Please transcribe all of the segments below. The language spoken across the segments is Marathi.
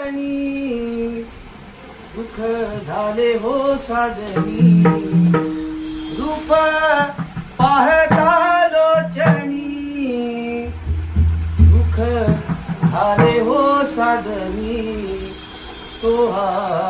ठिकाणी सुख झाले हो साधनी रूप पाहता लोचनी सुख झाले हो साधनी तो हा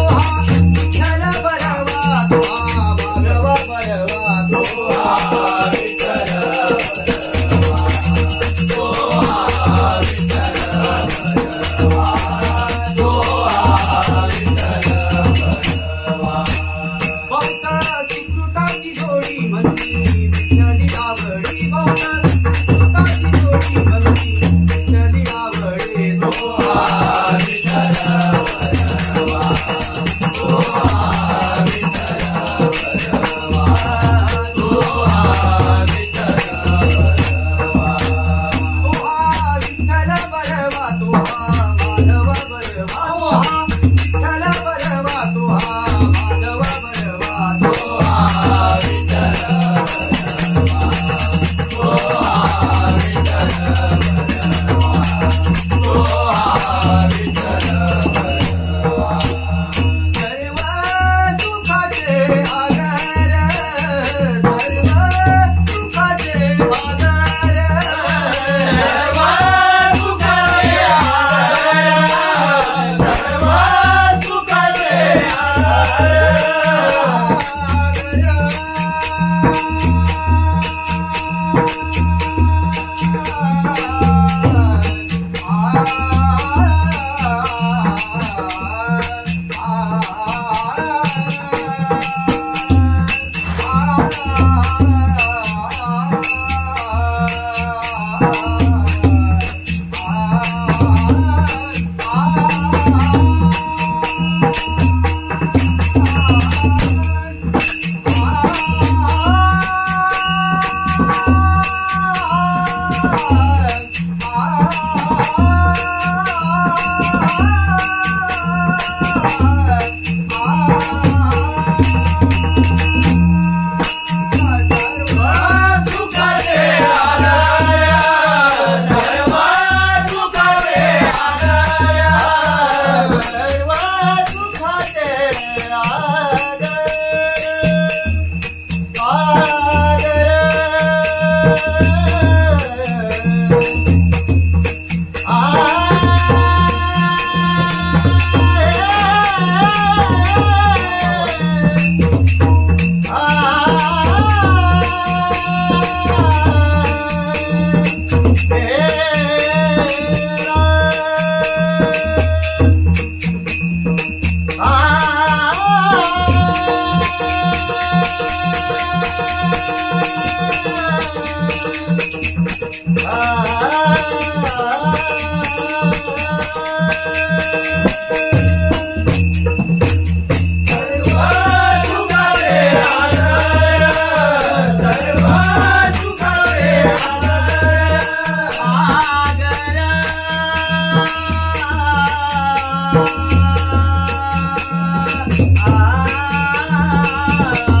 可以忘掉。Hare love.